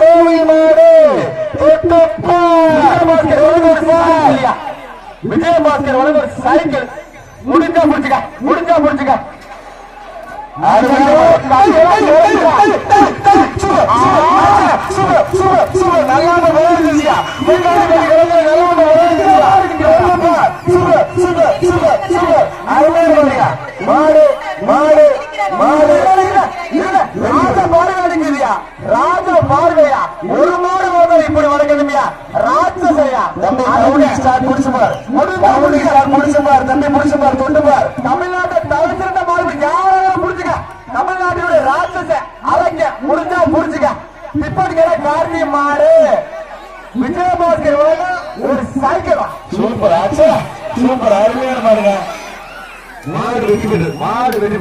கோவில் மாடு விஜயபாஸ்கர் வழங்க ஒரு சைக்கிள் முடிஞ்சா புடிச்சுக்க முடிஞ்சா புடிச்சுக்க மாடு மாடு மாடு. ராஜ பார்வையா ராஜ பார்வையா ஒரு மாடு முதல் இப்படி வளர்க்கணுமியா ராட்சசையா தம்பி ஸ்டார் முடிச்சு பார். கவுனி ஸ்டார் முடிச்சு பார். தம்பி முடிச்சு பார். தொண்டு பார். தமிழ்நாட்டை தவிர்த்திருந்த மாடு யாரும் புடிச்சுக்க தமிழ்நாட்டினுடைய ராட்சச அலைங்க முடிஞ்சா புடிச்சுக்க இப்படிக்கிற கார்த்தி மாடு விஜயபாஸ்கர் ஒரு சைக்கிள் சூப்பர் ஆச்சா. சூப்பர் அருமையான மாடுங்க. மாடு வெற்றி பெற்றது மாடு வெற்றி